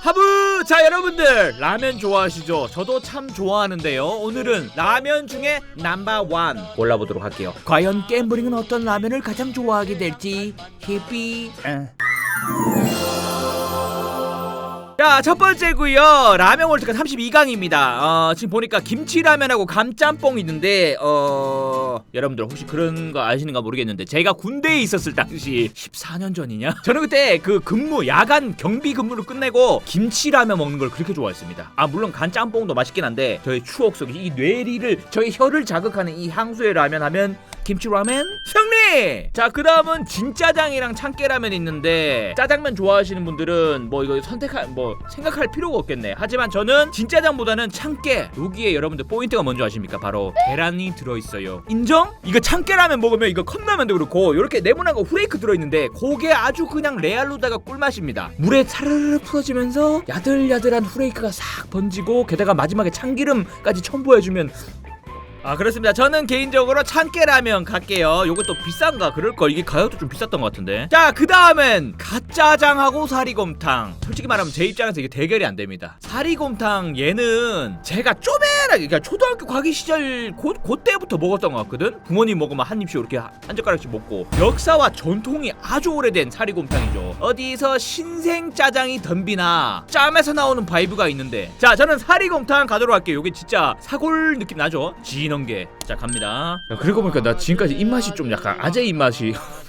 하부 자 여러분들 라면 좋아하시죠? 저도 참 좋아하는데요. 오늘은 라면 중에 넘버 원 골라보도록 할게요. 과연 겜브링은 어떤 라면을 가장 좋아하게 될지 히피. 자, 첫 번째고요. 라면 월드컵 32강입니다. 어, 지금 보니까 김치라면하고 감짬뽕 있는데 어, 여러분들 혹시 그런 거 아시는가 모르겠는데 제가 군대에 있었을 당시 14년 전이냐? 저는 그때 그 근무 야간 경비 근무를 끝내고 김치라면 먹는 걸 그렇게 좋아했습니다. 아, 물론 간짬뽕도 맛있긴 한데 저의 추억 속에 이 뇌리를 저의 혀를 자극하는 이 향수의 라면 하면 김치라면 승리! 자, 그 다음은 진짜장이랑 참깨라면 있는데 짜장면 좋아하시는 분들은 뭐 이거 선택할 뭐 생각할 필요가 없겠네. 하지만 저는 진짜장보다는 참깨. 여기에 여러분들 포인트가 뭔지 아십니까? 바로 계란이 들어있어요. 인정? 이거 참깨라면 먹으면 이거 컵라면도 그렇고 이렇게 네모나고 후레이크 들어있는데 그게 아주 그냥 레알로다가 꿀맛입니다. 물에 차르르 풀어지면서 야들야들한 후레이크가 싹 번지고 게다가 마지막에 참기름까지 첨부해주면 아 그렇습니다. 저는 개인적으로 참깨라면 갈게요. 요것도 비싼가 그럴걸 이게 가격도 좀 비쌌던 것 같은데. 자 그 다음엔 가짜장하고 사리곰탕. 솔직히 말하면 제 입장에서 이게 대결이 안 됩니다. 사리곰탕 얘는 제가 쪼매나게 그러니까 초등학교 가기 시절 고, 그때부터 먹었던 것 같거든. 부모님 먹으면 한 입씩 이렇게 한 젓가락씩 먹고 역사와 전통이 아주 오래된 사리곰탕이죠. 어디서 신생 짜장이 덤비나 짬에서 나오는 바이브가 있는데 자 저는 사리곰탕 가도록 할게요. 요게 진짜 사골 느낌 나죠? 진한 게. 자 갑니다. 야, 그러고 보니까 나 지금까지 입맛이 좀 약간 아재 입맛이.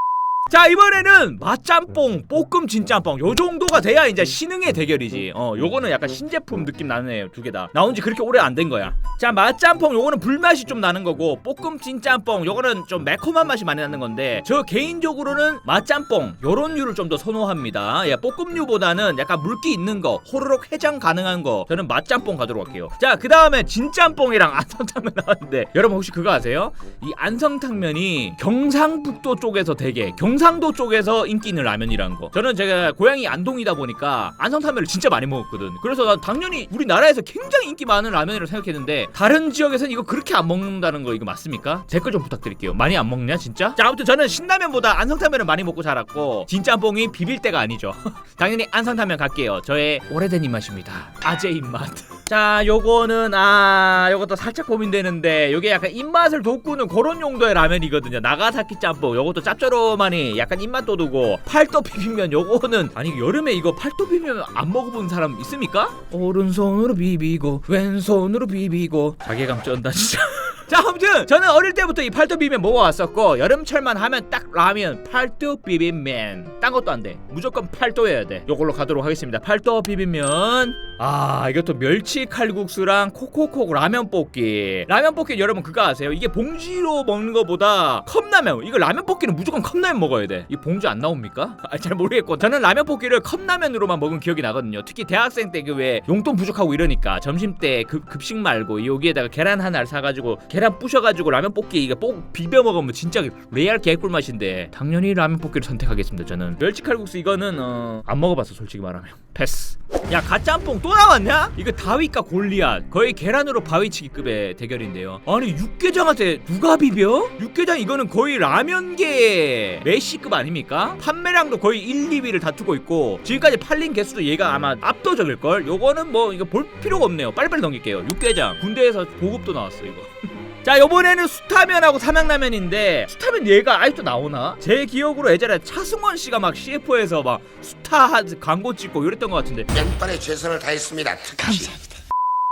자 이번에는 맛짬뽕 볶음 진짬뽕 요 정도가 돼야 이제 신흥의 대결이지. 어 요거는 약간 신제품 느낌 나네요 두 개 다. 나온 지 그렇게 오래 안 된 거야. 자 맛짬뽕 요거는 불맛이 좀 나는 거고 볶음 진짬뽕 요거는 좀 매콤한 맛이 많이 나는 건데 저 개인적으로는 맛짬뽕 요런 류를 좀 더 선호합니다. 야 볶음류보다는 약간 물기 있는 거 호로록 해장 가능한 거 저는 맛짬뽕 가도록 할게요. 자 그 다음에 진짬뽕이랑 안성탕면 나왔는데 여러분 혹시 그거 아세요? 이 안성탕면이 경상북도 쪽에서 되게 경상 도 쪽에서 인기 있는 라면이라는 거. 저는 제가 고향이 안동이다 보니까 안성탕면을 진짜 많이 먹었거든. 그래서 난 당연히 우리나라에서 굉장히 인기 많은 라면이라고 생각했는데 다른 지역에서는 이거 그렇게 안 먹는다는 거 이거 맞습니까? 댓글 좀 부탁드릴게요. 많이 안 먹냐 진짜? 자 아무튼 저는 신라면보다 안성탕면을 많이 먹고 자랐고 진짬뽕이 비빌 때가 아니죠. 당연히 안성탕면 갈게요. 저의 오래된 입맛입니다. 아재 입맛. 자 요거는 아 요것도 살짝 고민되는데 요게 약간 입맛을 돋구는 그런 용도의 라면이거든요 나가사키 짬뽕 요것도 짭조름하니 약간 입맛 돋우고 팔도 비빔면 요거는 아니 여름에 이거 팔도 비빔면 안 먹어본 사람 있습니까? 오른손으로 비비고 왼손으로 비비고. 자괴감 쩐다 진짜. 자 아무튼 저는 어릴 때부터 이 팔도 비빔면 먹어왔었고 여름철만 하면 딱 라면 팔도 비빔면. 딴 것도 안 돼. 무조건 팔도여야 돼. 요걸로 가도록 하겠습니다. 팔도 비빔면 아 이것도 멸치 칼국수랑 콕콕콕 라면 볶기. 라면 볶기 여러분 그거 아세요? 이게 봉지로 먹는 거보다 컵라면 이거 라면 볶기는 무조건 컵라면 먹어 야 돼 이 봉지 안 나옵니까? 아 잘 모르겠고. 저는 라면 볶기를 컵라면으로만 먹은 기억이 나거든요. 특히 대학생 때 그 왜 용돈 부족하고 이러니까 점심 때 급, 급식 말고 여기에다가 계란 하나를 사가지고 계란 부셔가지고 라면 볶기 이게 볶 비벼 먹으면 진짜 레알 개꿀 맛인데. 당연히 라면 볶기를 선택하겠습니다 저는. 멸치 칼국수 이거는 어, 안 먹어봤어 솔직히 말하면. 패스. 야 가짬뽕 또 나왔냐? 이거 다윗과 골리앗. 거의 계란으로 바위치기급의 대결인데요. 아니 육개장한테 누가 비벼? 육개장 이거는 거의 라면계 메시급 아닙니까? 판매량도 거의 1, 2위를 다투고 있고 지금까지 팔린 개수도 얘가 아마 압도적일걸? 요거는 뭐 이거 볼 필요가 없네요 빨리빨리 넘길게요 육개장 군대에서 보급도 나왔어 이거 자 요번에는 수타면하고 삼양라면인데 수타면 얘가 아직도 나오나? 제 기억으로 예전에 차승원 씨가 막 CF에서 막 수타 한 광고 찍고 이랬던 것 같은데 맨발에 최선을 다했습니다. 특히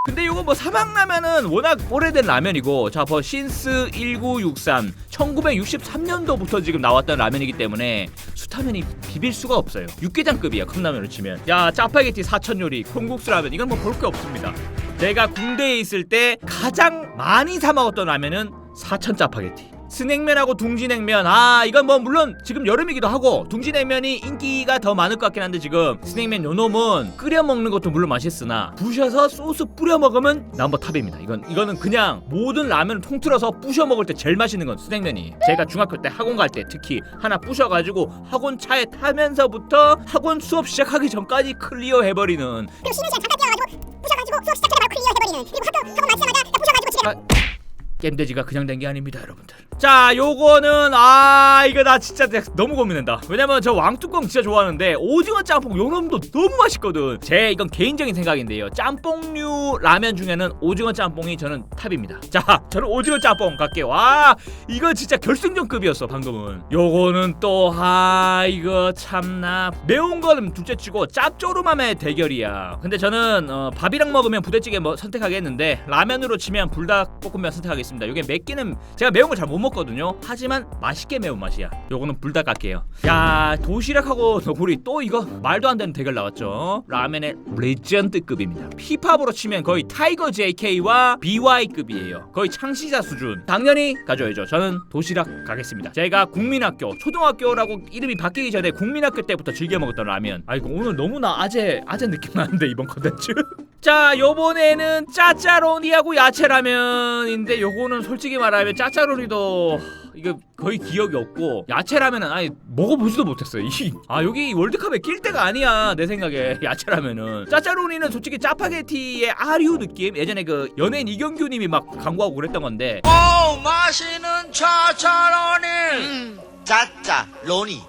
근데 이거 뭐 사막라면은 워낙 오래된 라면이고 자뭐 신스 1963 1963년도부터 지금 나왔던 라면이기 때문에 수타면이 비빌 수가 없어요. 육개장급이야 컵라면을 치면. 야 짜파게티 사천 요리 콩국수 라면 이건 뭐 볼 게 없습니다. 제가 군대에 있을 때 가장 많이 사 먹었던 라면은 사천 짜파게티 스낵면하고 둥지냉면. 아 이건 뭐 물론 지금 여름이기도 하고 둥지냉면이 인기가 더 많을 것 같긴 한데 지금 스낵면 요놈은 끓여 먹는 것도 물론 맛있으나 부셔서 소스 뿌려 먹으면 넘버 탑입니다. 이건 이거는 그냥 모든 라면을 통틀어서 부셔 먹을 때 제일 맛있는 건 스낵면이. 제가 중학교 때 학원 갈 때 특히 하나 부셔가지고 학원 차에 타면서부터 학원 수업 시작하기 전까지 클리어 해버리는. 그리고 쉬는 시간 잠깐 뛰어가지고 부셔가지고 수업 시작하자 바로 클리어 해버리는. 그리고 학교 학원 마치자마자 부셔가지고 집에 아, 겜돼지가 그냥 된 게 아닙니다 여러분들. 자 요거는 아 이거 나 진짜 너무 고민된다. 왜냐면 저 왕뚜껑 진짜 좋아하는데 오징어 짬뽕 요놈도 너무 맛있거든. 제 이건 개인적인 생각인데요. 짬뽕류 라면 중에는 오징어 짬뽕이 저는 탑입니다. 자 저는 오징어 짬뽕 갈게요. 와 이거 진짜 결승전급이었어 방금은. 요거는 또 아 이거 참나. 매운 거는 둘째치고 짭조름함의 대결이야. 근데 저는 어, 밥이랑 먹으면 부대찌개 뭐 선택하겠는데 라면으로 치면 불닭볶음면 선택하겠습니다 요게 맵기는 제가 매운 걸 잘 못 먹거든요. 하지만 맛있게 매운 맛이야. 요거는 불닭 갈게요. 야 도시락하고 너구리 또 이거 말도 안 되는 대결 나왔죠? 라면의 레전드급입니다. 힙합으로 치면 거의 타이거 JK와 BY급이에요. 거의 창시자 수준. 당연히 가져야죠. 저는 도시락 가겠습니다. 제가 국민학교 초등학교라고 이름이 바뀌기 전에 국민학교 때부터 즐겨 먹었던 라면. 아 이거 오늘 너무나 아재 아재 느낌 나는데 이번 컨텐츠 자 요번에는 짜짜로니하고 야채라면인데 요거는 솔직히 말하면 짜짜로니도 이거 거의 기억이 없고 야채라면은 아예 먹어보지도 못했어요. 이, 아 여기 월드컵에 낄 때가 아니야 내 생각에 야채라면은. 짜짜로니는 솔직히 짜파게티의 아류 느낌? 예전에 그 연예인 이경규님이 막 광고하고 그랬던 건데. 오 맛있는 차차로니! 음, 짜짜 로니.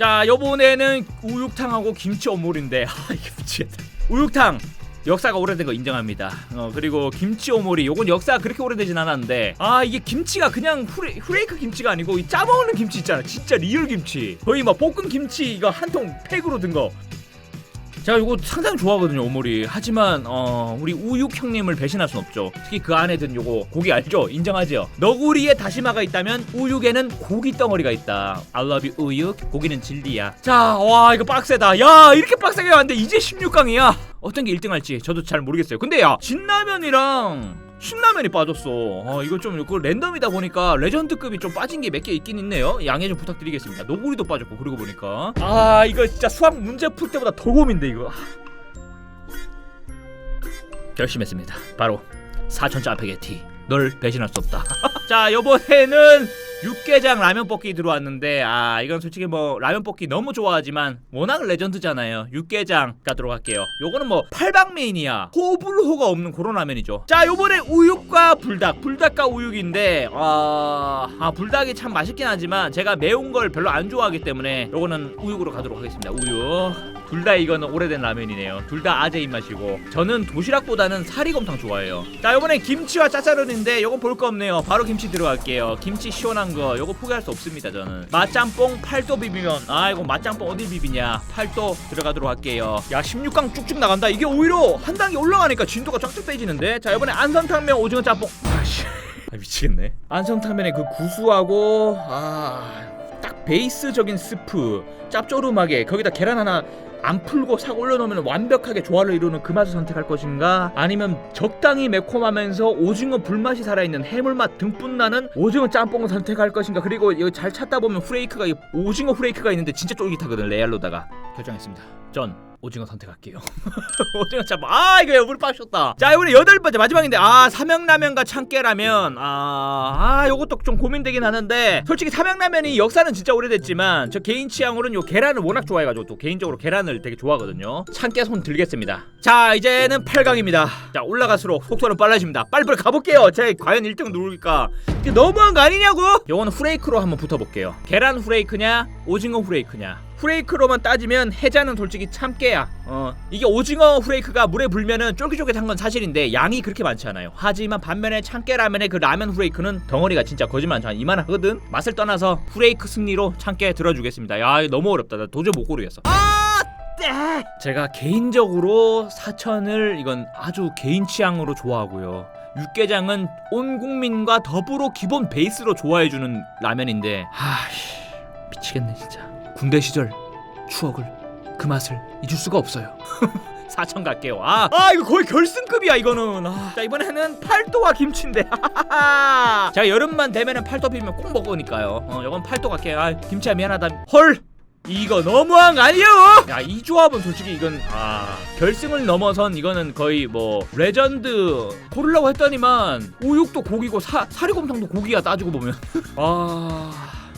자 요번에는 우육탕하고 김치 오물인데. 아 이게 미치겠다 우육탕 역사가 오래된 거 인정합니다. 어 그리고 김치 오모리 요건 역사가 그렇게 오래되진 않았는데 아 이게 김치가 그냥 후레, 후레이크 김치가 아니고 이 짜먹는 김치 있잖아. 진짜 리얼 김치. 거의 막 볶은 김치 이거 한 통 팩으로 든 거. 제가 이거 상당히 좋아하거든요 오모리 하지만 어 우리 우육 형님을 배신할 순 없죠. 특히 그 안에 든 요거 고기 알죠? 인정하죠? 너구리에 다시마가 있다면 우육에는 고기 덩어리가 있다. I love you 우육. 고기는 진리야. 자 와 이거 빡세다. 야 이렇게 빡세게 왔는데 이제 16강이야 어떤 게 1등 할지 저도 잘 모르겠어요 근데 야 진라면이랑 신라면이 빠졌어. 어, 이거 좀그 랜덤이다 보니까 레전드급이 좀 빠진 게 몇 개 있긴 있네요. 양해 좀 부탁드리겠습니다. 노구리도 빠졌고 그러고 보니까 아 이거 진짜 수학 문제 풀 때보다 더 고민돼 이거. 결심했습니다. 바로 사천 짜파게티. 널 배신할 수 없다. 자, 요번에는 육개장 라면 볶기 들어왔는데 아 이건 솔직히 뭐 라면 볶기 너무 좋아하지만 워낙 레전드잖아요. 육개장 가도록 할게요. 요거는 뭐 팔방메인이야. 호불호가 없는 그런 라면이죠. 자, 요번에 우육과 불닭, 불닭과 우육인데 아, 아 불닭이 참 맛있긴 하지만 제가 매운 걸 별로 안 좋아하기 때문에 요거는 우육으로 가도록 하겠습니다. 우육. 둘 다 이거는 오래된 라면이네요. 둘 다 아재 입맛이고 저는 도시락보다는 사리곰탕 좋아해요. 자, 요번에 김치와 짜짜른인데 요거 볼거 없네요. 바로 김치 들어갈게요. 김치 시원한 거 요거 포기할 수 없습니다. 저는 맛짬뽕 팔도 비비면 아 이거 맛짬뽕 어디 비비냐 팔도 들어가도록 할게요. 야 16강 쭉쭉 나간다. 이게 오히려 한 단계 올라가니까 진도가 쫙쫙 빼지는데 자 이번에 안성탕면 오징어 짬뽕 아씨 아, 미치겠네. 안성탕면의 그 구수하고 아. 딱 베이스적인 스프 짭조름하게 거기다 계란 하나 안 풀고 싹 올려놓으면 완벽하게 조화를 이루는 그 맛을 선택할 것인가? 아니면 적당히 매콤하면서 오징어 불맛이 살아있는 해물맛 듬뿍 나는 오징어 짬뽕을 선택할 것인가? 그리고 이거 잘 찾다 보면 후레이크가 이- 오징어 후레이크가 있는데 진짜 쫄깃하거든 레알로다가 결정했습니다. 전 오징어 선택할게요. 오징어 짬뽕 아 이거 물 빠졌다. 자 이번에 여덟 번째 마지막인데 아 삼양라면과 참깨라면. 아, 아 요것도 좀 고민되긴 하는데 솔직히 삼양라면이 역사는 진짜 오래됐지만 저 개인 취향으로는 요 계란을 워낙 좋아해가지고 또 개인적으로 계란을 되게 좋아하거든요. 참깨 손 들겠습니다. 자 이제는 8강입니다. 자 올라갈수록 속도는 빨라집니다. 빨리빨리 가볼게요. 제 과연 1등 누굴까? 너무한 거 아니냐고? 요거는 후레이크로 한번 붙어볼게요. 계란 후레이크냐 오징어 후레이크냐 후레이크로만 따지면 해자는 솔직히 참깨야. 어 이게 오징어 후레이크가 물에 불면은 쫄깃쫄깃한 건 사실인데 양이 그렇게 많지 않아요. 하지만 반면에 참깨 라면의 그 라면 후레이크는 덩어리가 진짜 거짓말 한 이만하거든. 맛을 떠나서 후레이크 승리로 참깨 들어주겠습니다. 야 너무 어렵다. 나 도저히 못 고르겠어. 아 네. 제가 개인적으로 사천을 이건 아주 개인 취향으로 좋아하고요. 육개장은 온 국민과 더불어 기본 베이스로 좋아해주는 라면인데 하 미치겠네 진짜. 군대 시절 추억을 그 맛을 잊을 수가 없어요. 4천 갈게요. 아, 아 이거 거의 결승급이야 이거는. 아, 자 이번에는 팔도와 김치인데. 제가 여름만 되면은 팔도 비비면 꼭 먹으니까요. 어, 이건 팔도 갈게요. 아, 김치야 미안하다. 헐. 이거 너무한 거 아니에요? 야, 이 조합은 솔직히 이건 아, 결승을 넘어선 이거는 거의 뭐 레전드 고르려고 했더니만 우육도 고기고 사, 사리곰탕도 고기야 따지고 보면. 아,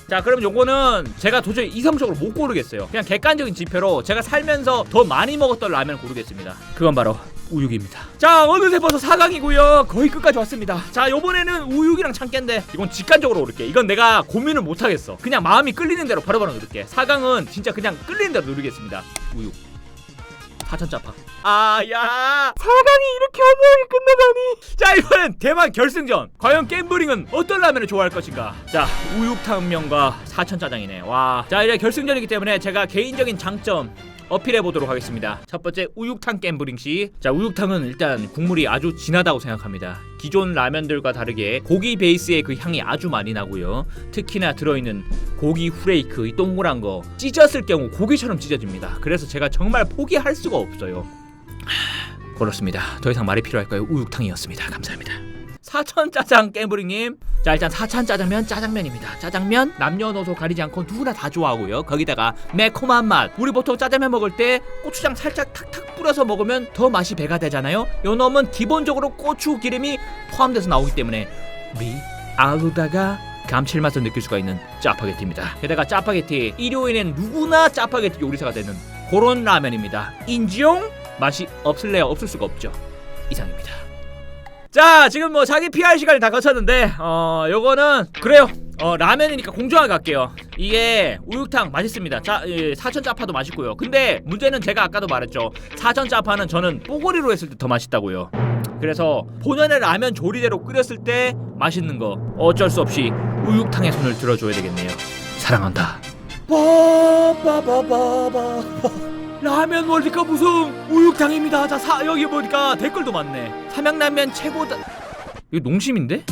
자 그럼 요거는 제가 도저히 이성적으로 못 고르겠어요. 그냥 객관적인 지표로 제가 살면서 더 많이 먹었던 라면을 고르겠습니다. 그건 바로 우육입니다. 자 어느새 벌써 4강이고요. 거의 끝까지 왔습니다. 자 요번에는 우육이랑 참깨인데 이건 직관적으로 고를게. 이건 내가 고민을 못하겠어. 그냥 마음이 끌리는 대로 바로바로 누를게. 4강은 진짜 그냥 끌리는 대로 누르겠습니다. 우육 사천짜파. 아야. 4강이 이렇게 어려하게 끝나다니. 자 이번엔 대만 결승전. 과연 갬블링은 어떤 라면을 좋아할 것인가? 자 우육탕면과 사천짜장이네. 와자 이제 결승전이기 때문에 제가 개인적인 장점 어필해 보도록 하겠습니다. 첫 번째 우육탕 갬블링 시. 자, 우육탕은 일단 국물이 아주 진하다고 생각합니다. 기존 라면들과 다르게 고기 베이스의 그 향이 아주 많이 나고요. 특히나 들어있는 고기 후레이크 이 동그란 거 찢었을 경우 고기처럼 찢어집니다. 그래서 제가 정말 포기할 수가 없어요. 하, 그렇습니다. 더 이상 말이 필요할까요? 우육탕이었습니다. 감사합니다. 사천 짜장 깨부리님 자 일단 사천 짜장면 짜장면입니다. 짜장면 남녀노소 가리지 않고 누구나 다 좋아하고요. 거기다가 매콤한 맛. 우리 보통 짜장면 먹을 때 고추장 살짝 탁탁 뿌려서 먹으면 더 맛이 배가 되잖아요. 요 놈은 기본적으로 고추 기름이 포함돼서 나오기 때문에 위아우다가 감칠맛을 느낄 수가 있는 짜파게티입니다. 게다가 짜파게티 일요일엔 누구나 짜파게티 요리사가 되는 그런 라면입니다. 인지용 맛이 없을래야 없을 수가 없죠. 이상입니다 자 지금 뭐 자기 PR 시간을 다 거쳤는데 어 요거는 그래요. 어 라면이니까 공정하게 갈게요. 이게 우육탕 맛있습니다. 자 예, 사천 짜파도 맛있고요. 근데 문제는 제가 아까도 말했죠. 사천 짜파는 저는 뽀고리로 했을 때 더 맛있다고요. 그래서 본연의 라면 조리대로 끓였을 때 맛있는 거 어쩔 수 없이 우육탕에 손을 들어줘야 되겠네요. 사랑한다. 빠바바바바 라면 월드컵 우승 우육탕입니다. 자, 사, 여기 보니까 댓글도 많네. 삼양라면 최고다. 이거 농심인데?